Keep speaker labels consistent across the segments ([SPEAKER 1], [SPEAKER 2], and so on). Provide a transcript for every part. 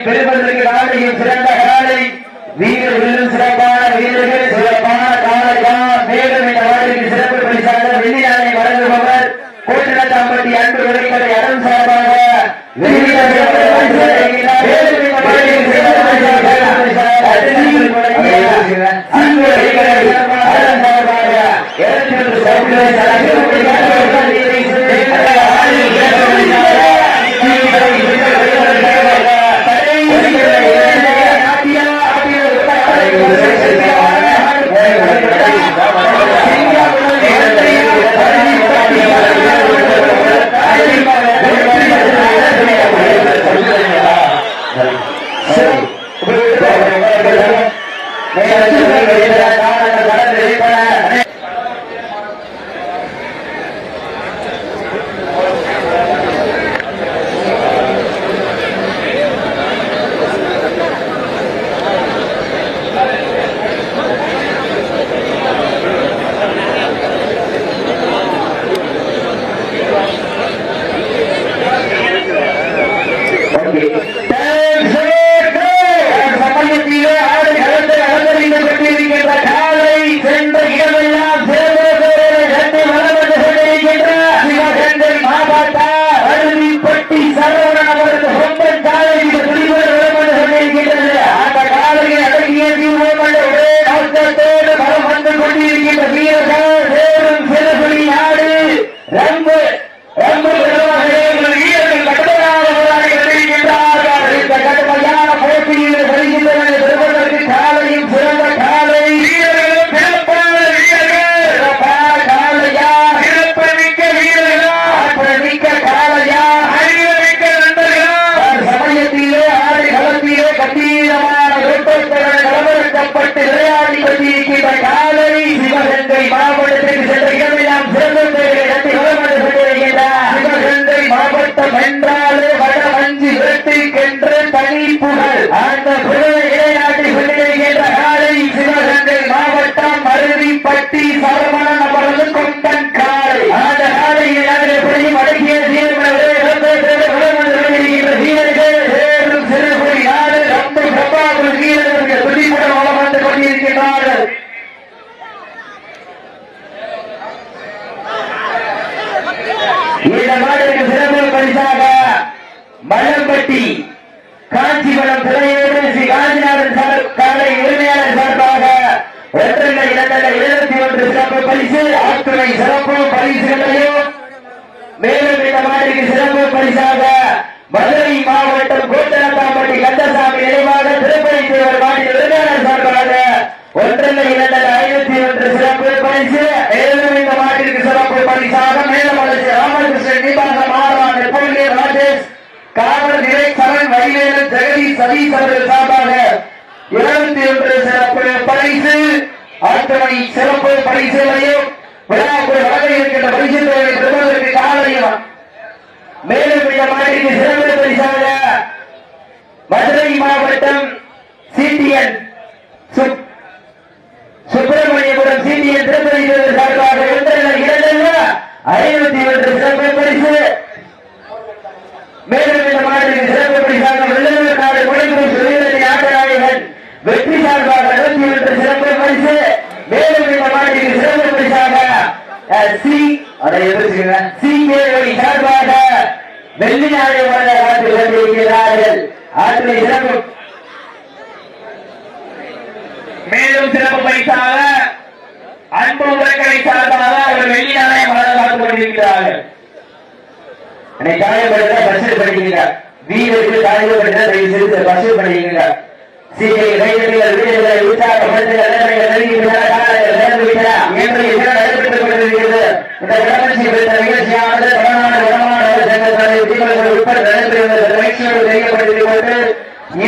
[SPEAKER 1] பெருமளவில் ಬಟ್ಟ கட்டி காஞ்சிபுரம் துறையோடு ஸ்ரீ காஞ்சிநாதன் காலை உரிமையாளர் சார்பாக ஒன்றரை இரண்டரை இருபத்தி ஒன்று சிறப்பு பரிசு ஆற்றுமை சிறப்பு பரிசுகளையும் மேலும் ஜெகதீஷ் சதீஷ் அவர்கள் சார்பாக இருபத்தி ஒன்று சிறப்பு பரிசு அடுத்த மணி சிறப்பு பரிசு விழாவுக்கு வழங்க இருக்கின்ற பரிசு மேலும் சிறப்பு பரிசாக அன்பு உரைக்கலை சார்பாக வெள்ளி நாணயம் வழங்கப்பட்டுக் கொண்டிருக்கிறார்கள் என்னை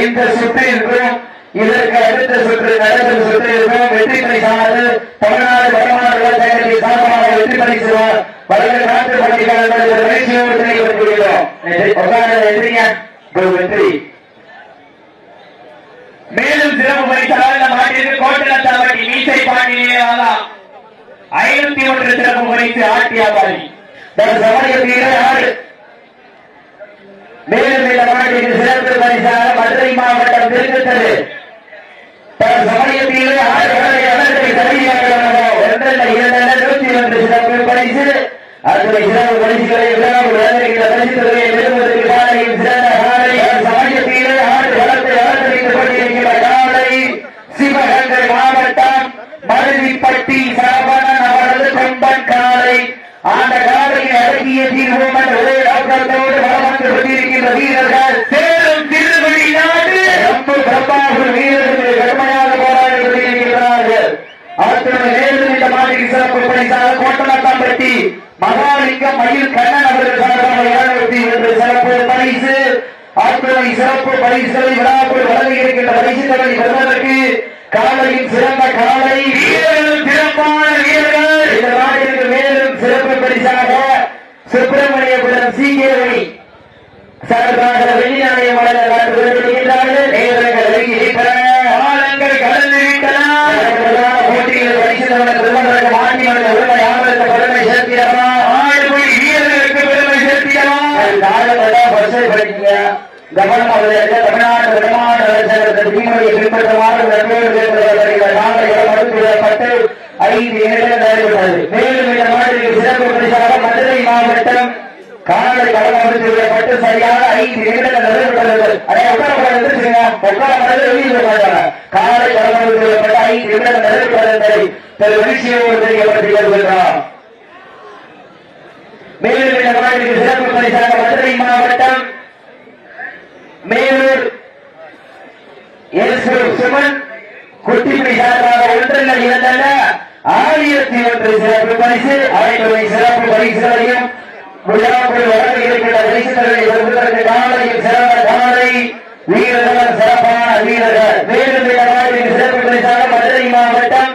[SPEAKER 1] இந்த சுற்றில் இருக்கும் இதற்கு அடுத்த சுற்று நடந்த சுற்று வெற்றி பரிசானது தமிழ்நாடு வடமாநில செயலி சார்பாக வெற்றி பரிசுவார் வடகிழக்கு நாட்டு பள்ளிகள் பயிற்சியோடு நினைவுபடுத்துகிறோம் வெற்றி. மேலும் சிறப்பு மேலும் இந்த மாட்டிற்கு சிறப்பு பரிசாக மதுரை மாவட்டம் திருக்குத்தது அத்துறை சிறப்பு பரிசுகளை விழாவில் வழங்குகிற பரிசுகளை பெறுவதற்கு காலையில் சிறந்த காலை சமயத்திலே ஆறு வளத்தை அலங்கரித்துக் கொண்டிருக்கிற காலை சிவகங்கை மாவட்டம் மருவிப்பட்டி சரவணன் அவரது கொம்பன் காலை. அந்த காலையை அடக்கிய தீர்வோம் ஒரே வளம் வந்து கொண்டிருக்கின்ற வீரர்கள் சேரும் திருவடி நாடு ரொம்ப பிரம்மாவுக்கு வீரர்கள் கடுமையாக போராடி கொண்டிருக்கிறார்கள் அவற்றுடன் நேரில் இந்த மாதிரி சிறப்பு பரிசாக கோட்டனத்தாம்பட்டி மகாலிங்கம் மயில் கண்ணன் அவர்கள் சார்பாக இருநூத்தி ஒன்று சிறப்பு பரிசு அத்துறை சிறப்பு பரிசுகளை விழாக்குள் வழங்கி இருக்கின்ற பரிசுகளை பெறுவதற்கு காலையின் சிறந்த காலை வீரர்கள் சிறப்பான வீரர்கள் இந்த நாட்டிற்கு மேலும் சிறப்பு பரிசாக சுப்பிரமணியபுரம் சீக்கிரவழி சார்பாக வெள்ளி நாணயம் வழங்க காத்து வருகிறார்கள் நேரங்கள் அருகே பெற ஆழங்கள் கடந்து விட்டன போட்டியில் பரிசுத்தவன பெருமக்களுக்கு மாற்றி வந்த உரிமை ஆவலுக்கு பெருமை சேர்த்திடமா ஆடுபடி வீரர்களுக்கு பெருமை சேர்த்திடமா காலமெல்லாம் பரிசை படிக்கீங்க கவனம் அவர்களுக்கு தமிழ்நாடு வருமான அரசர்களுக்கு தீமுறையை பின்பற்றுமாறு நன்மையோடு கேட்பதற்கு நாங்கள் மறுத்துவிடப்பட்டு ஐந்து இடங்கள் நடைபெற்றது மேலும் இந்த மாதிரி சிறப்பு பரிசாக மதுரை மாவட்டம் காலை களம் விடப்பட்டு சரியாக ஐந்து நிமிடங்கள் நடைபெற்றது அதை உட்கார எந்திரிச்சுங்க உட்கார மனதில் வெளியில் உட்கார்ந்தாங்க காலை களம் விடப்பட்டு ஐந்து நிமிடங்கள் நடைபெற்றது என்பதை திரு மகிழ்ச்சியோடு தெரியப்படுத்தி வருகின்றோம் மேலும் இந்த மாதிரி சிறப்பு பரிசாக மதுரை மாவட்டம் மேலூர் இயேசு சுமன் குட்டிப்படி சார்பாக ஒன்றல்ல இரண்டல்ல ஆயிரத்தி ஒன்று சிறப்பு பரிசு ஐநூறு சிறப்பு பரிசுகளையும் விழாக்குள் வழங்க இருக்கின்ற பரிசுகளை வருவதற்கு காலையில் சிறந்த காலை. வீரர்கள் சிறப்பான வீரர்கள். மேலும் இந்த மாதிரி சிறப்பு பரிசாக மதுரை மாவட்டம்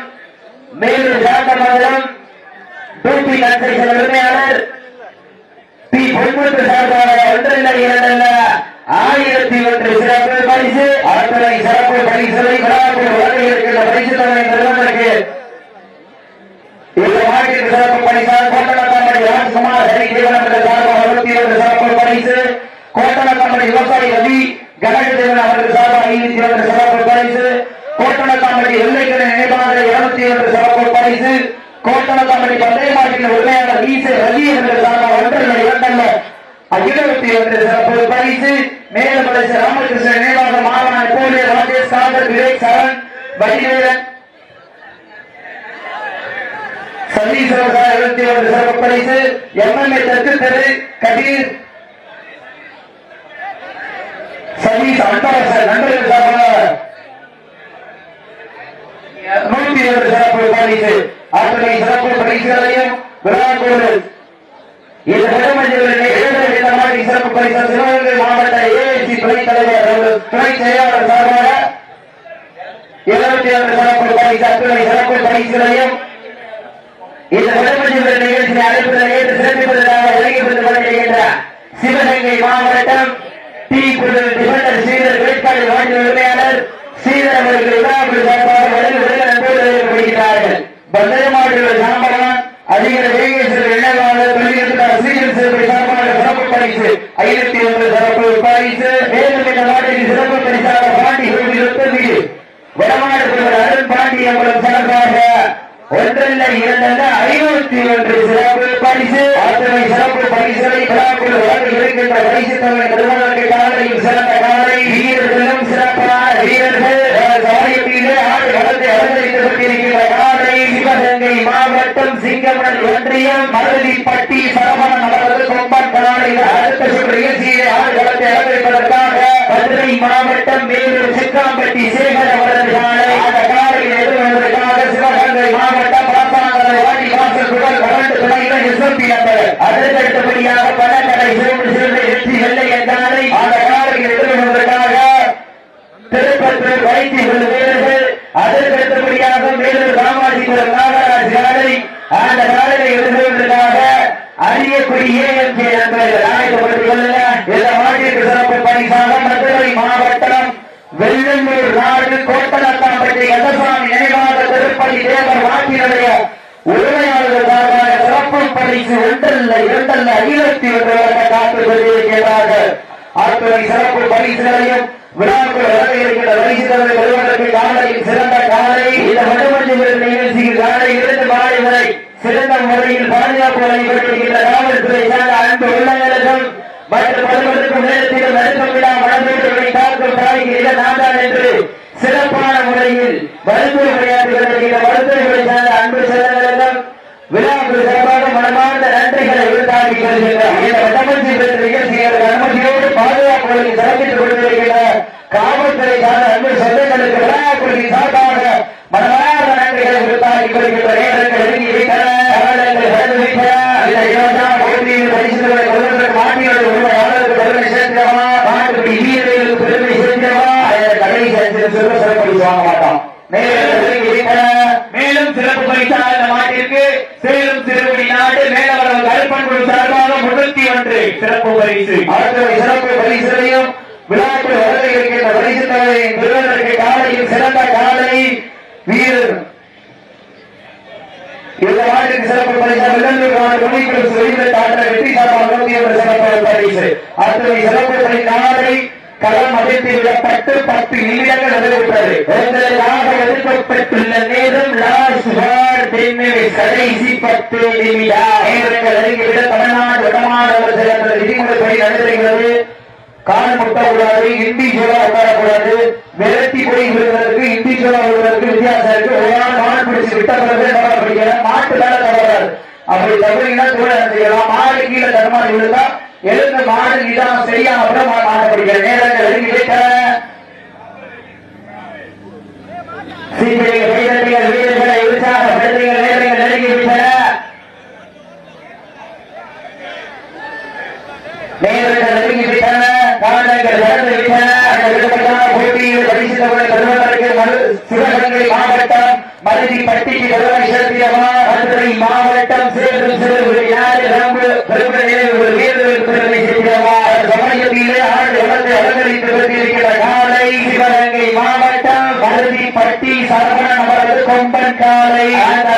[SPEAKER 1] மேலூர் சாந்தமங்கலம் டூபி கன்ஸ்ட்ரக்ஷன் உரிமையாளர் பி பொன்முத்து சார்பாக ஒன்றல்ல இரண்டல்ல ஆயிரத்தி ஒன்று சிறப்பு பரிசு அத்துறை சிறப்பு பரிசுகளை விழாக்குள் வழங்க இருக்கின்ற பரிசு தலைமை பெறுவதற்கு இந்த மாநில சிறப்பு பரிசாக கோட்டணத்தாம்படி ராஜ்குமார் ஹரி தேவன் என்ற சார்பாக அறுபத்தி ஒன்று சிறப்பு பரிசு விவசாயி ரவி கனகதேவன் அவர்கள் சார்பாக ஐநூத்தி இரண்டு சிறப்பு பரிசு. கோட்டணத்தாம்படி எல்லைக்கிற நினைவாக இருநூத்தி இரண்டு சிறப்பு பரிசு. கோட்டணத்தாம்படி பந்தய மாட்டின் உரிமையாளர் வீசு ரவி என்ற சார்பாக ஒன்றல்ல இரண்டல்ல இருபத்தி இரண்டு சிறப்பு பரிசு. மேலும் பரிசு ராமகிருஷ்ணன் நினைவாக மாணவன் போலிய ராஜேஷ் காதர் விவேக் சரண் வடிவேலன் சதீஸ்வரர் இருபத்தி ஒன்று சிறப்பு பரிசு. எம்எல்ஏ தெற்கு தெரு கபீர் சதீஷ் அன்பரசர் நண்பர்கள் சார்பாக நூத்தி ஒன்று சிறப்பு பரிசு. அத்தனை சிறப்பு பரிசுகளையும் விழாக்கோடு இந்த முதலமைச்சர்களின் சிறப்பு பரிசு சிவகங்கை மாவட்ட ஏஐசி துணைத் தலைவர் அவர்கள் செயலாளர் சார்பாக இருபத்தி ஒன்று சிறப்பு பரிசு அத்துணை சிறப்பு பரிசுகளையும் இந்த நிகழ்ச்சியை ஏற்று வருகிறார்கள் பந்தயமாடுகள் சாம்பரம் அதிகர வேகேஸ்வரர் இணைவாளர் தொழில்நுட்ப சீரியல் சிறப்பு சார்பாக சிறப்பு பரிசு. ஐநூத்தி ஒன்று சிறப்பு பரிசு. மேலும் இந்த நாட்டில் சிறப்பு பரிசாக பாண்டி இருபத்தி வடமாடு அருண் பாண்டி அவர்கள் சார்பாக ஒன்றல்ல இரண்டல்ல ஐநூத்தி ஒன்று சிறப்பு பரிசு. அத்தனை சிறப்பு பரிசுகளை விழாக்குள் வழங்க இருக்கின்ற பரிசு தலைமை காலையில் சிறந்த காலை. வீரர்களும் சிறப்பான வீரர்கள். ஆடு வளர்ந்து மாவட்டம் சிங்கமணல் ஒன்றியம் மருதிப்பட்டி சரவணன் அவரது கொம்பன் காலை அடுத்த சுற்று நிகழ்ச்சியிலே ஆடு வளர்த்து மதுரை மாவட்டம் மேலூர் சேகர் அவரது காலை அந்த காலையில் எதிர்வதற்காக சிவகங்கை மாவட்டம் பாப்பாங்கரை வாடி வாசல் குடல் துணையில எஸ்எம்பி நம்பர் வெற்றி வெள்ளை அந்த எதிர்வதற்காக திருப்பத்தூர் வைத்தியர்கள் அணிக்கு ஒன்றல்ல இரண்டல்ல இருபத்தி ஒன்று வழங்க காத்து கொண்டிருக்கிறார்கள் ஆட்களை சிறப்பு பரிசுகளையும் விழாக்கள் வழங்க இருக்கின்ற பரிசுகளை வருவதற்கு பாதுகாப்பு வழங்கப்படுகின்ற காவல்துறை
[SPEAKER 2] நேரத்தில் சேலம் திருவிழாடு மேலவரம் கருப்பன் சார்பாக முன்னூத்தி ஒன்று சிறப்பு பரிசு.
[SPEAKER 1] அடுத்த சிறப்பு பரிசுகளையும் கூடாது இண்டிவிஜுவலா உட்காரக்கூடாது. விரட்டி போய் விழுவதற்கு இண்டிவிஜுவலா விழுவதற்கு வித்தியாசம் இருக்கு. ஒழுங்கான கவனம் பிடிச்சு விட்ட பிறகு அப்படி தவறீங்கன்னா சூழல் செய்யலாம்? மாடு கீழே தடுமாறி விழுந்தா எழுந்த மாடு நிதானம் சரியான அப்புறம் மாட்டை பிடிக்கிற நேரங்கள் பள்ளி பட்டிக்கு கௌரவம் சிறப்பிடமான மதுரை மாவட்டம் சேர்ந்து சிறு யாரு நம்பு பெருமையை ஒரு வீரர்களுக்கு பெருமை செய்கிறவா சமயத்திலே ஆண்டு மாவட்டம் பள்ளி பட்டி சரவணன் கொம்பன் காலை. அந்த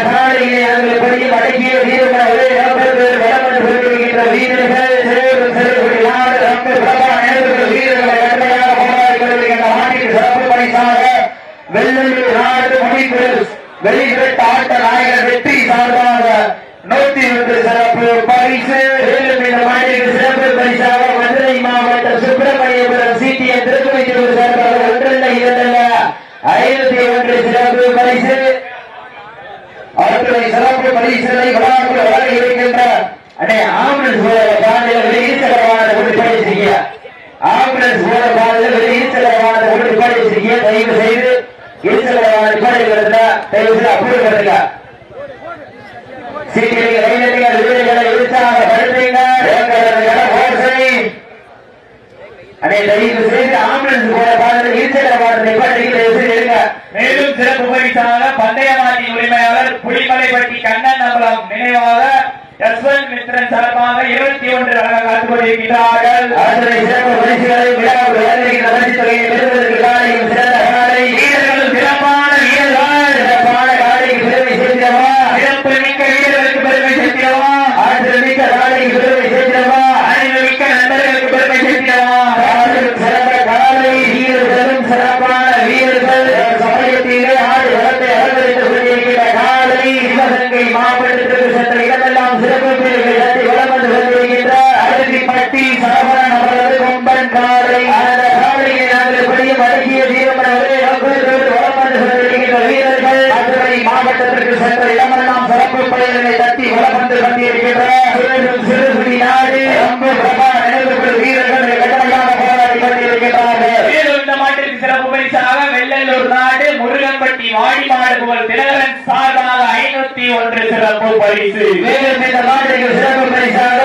[SPEAKER 2] காயம்பட்டி வாடிமாடு புகழ் திலகரன் சார்பாக ஐநூத்தி ஒன்று சிறப்பு பரிசு.
[SPEAKER 1] மேலும் இந்த மாநிலங்கள் சிறப்பு பரிசாக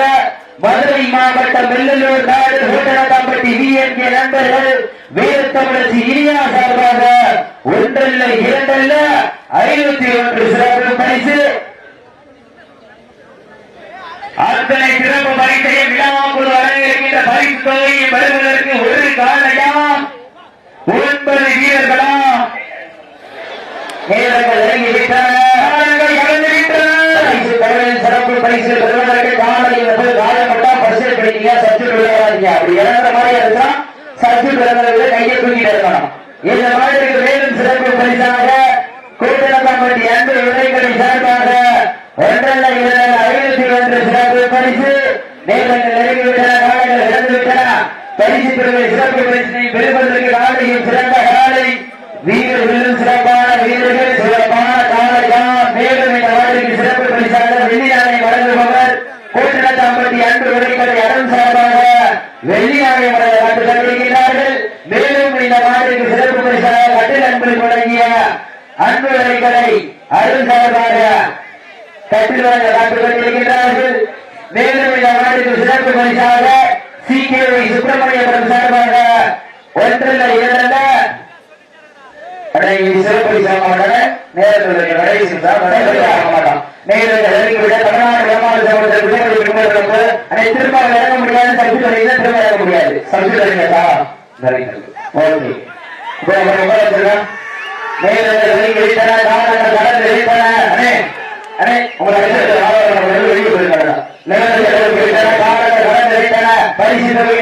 [SPEAKER 1] மதுரை மாவட்டம் வெள்ளலூர் நாடு கூட்டணக்காம்பட்டி விஎன்கே நண்பர்கள் வீரத்தமிழச்சி இனியா சார்பாக ஒன்றல்ல இரண்டல்ல ஐநூத்தி ஒன்று சிறப்பு பரிசு.
[SPEAKER 2] அத்தனை சிறப்பு பரிசையும் விழாம்பூர் வர பரிசு தொகையை பெறுவதற்கு ஒரு காலையா? ஒன்பது வீரர்களா?
[SPEAKER 1] நேரங்கள் இறங்கிவிட்டன. சிறப்பு பரிசு அருண்கரமாக கட்டிடவாக டாக்டர்கள் இருக்கின்றார்கள் மேலும் இந்த நாடுக்கு சிறப்பு பரிசாக சிகேவை சுப்பிரமணியபுரம் சார்பாக ஒன்றல்ல இரண்டல்ல சிறப்பு பரிசாக நேரத்தில் கடைசி மாட்டான்? விட தமிழ்நாடு வேமாறு சமூகத்தில் அனைத்து திரும்ப முடியாது சப்ஜெக்ட் திரும்ப முடியாது. சப்ஜெக்ட் அறிஞர்களா ஓகே. இப்போ நம்ம பரிசீலனை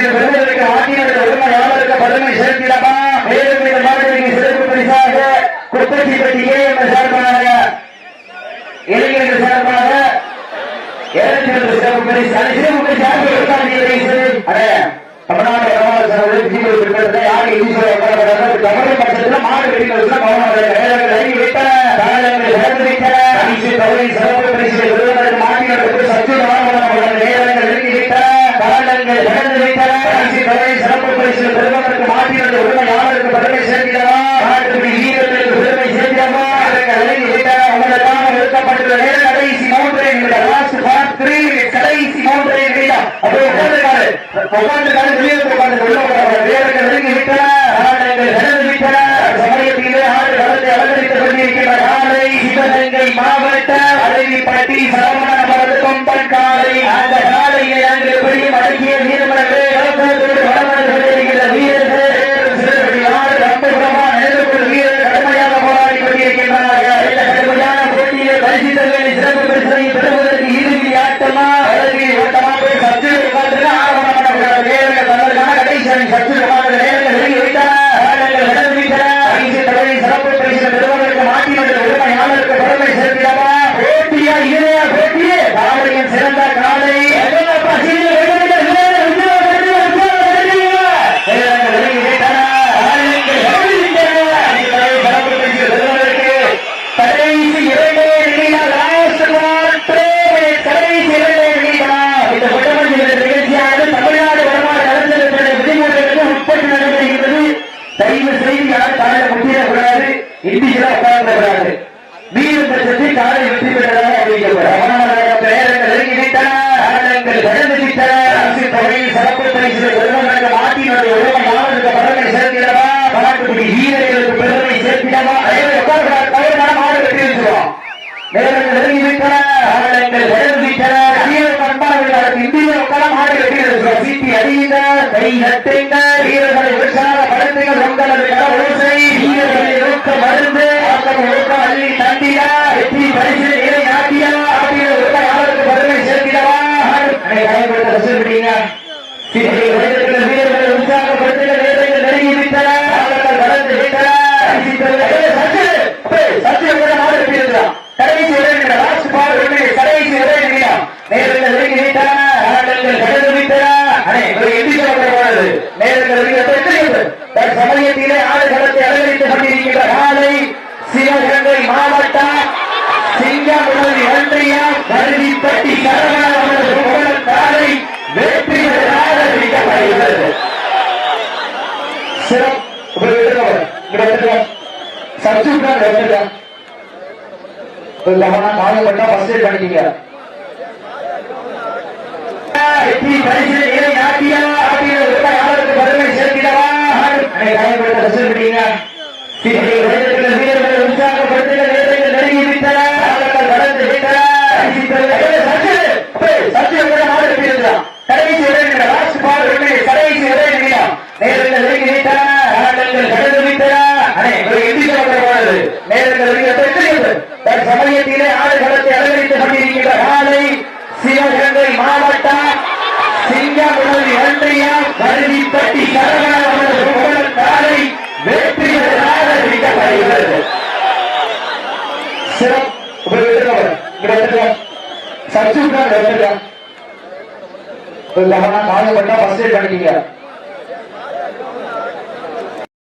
[SPEAKER 1] இந்த பெருமைகளுக்கு ஆட்சியாளர் உரிமை யாருக்கு பதவி சேர்க்கிறாமா மேலும் இந்த மாவட்டத்திற்கு சிறப்பு பரிசாக குப்பத்தி பற்றியே சார்பாக இளைஞர்கள் சார்பாக இளைஞர்கள் சிறப்பு பரிசு அது சிறப்பு பரிசாக தமிழ்நாடு வரவாறு சார்பில் ஜீவ இருக்கிறத யார் ஈஸ்வர தமிழக பட்சத்தில் மாடு வெளியில் கவனம் சிறப்பு பரிசு மாநிலங்களுக்கு சத்து நேரங்கள் வெளியிட்டார் திறந்து வைத்தன சிறப்பு பரிசு பெருமக்களுக்கு மாற்றினது உரிமை யாருக்கு பெருமை சேர்க்கிறவா ஈரர்களுக்கு பெருமை சேர்க்கிறவா அதற்கு விளைவித்தார் உங்களுக்காக நிறுத்தப்பட்டுள்ள கடைசி மூன்று என்கிறார் மூன்று இருக்கிறீங்க அப்படியே உட்காந்துருக்காரு உட்காந்துருக்காரு வெளியே உட்காந்து வெளியே உட்காந்து வேறு நெருங்கி விட்டன ஆடைகள் சிறப்பு பரிசனை பெறுவதற்கு இறுதி ஆட்டமா? சத்து விமான நிலையத்தை நெருங்கி வீரர்களை உற்சாக படுத்துங்கள் உங்களது கடவுசை வீரர்களை இழுக்க மருந்து இழுக்க அள்ளி தண்டியா வெற்றி பரிசு நிலை நாட்டியா அப்படின்னு உள்ள சரவணன் அவரது புகழ் காலை வெற்றி பெறாத அறிவிக்கப்படுகிறது சிறப்பு. சப்ஜூட் எடுத்துக்கலாம் லெவனா வெற்றி ரூபாய் அவருக்கு பதவி சேர்த்திடவா அனை காயப்பட்ட ஃபர்ஸ்ட் பண்ணிட்டீங்க வீரர்கள் வீரர்கள் வீரர்கள்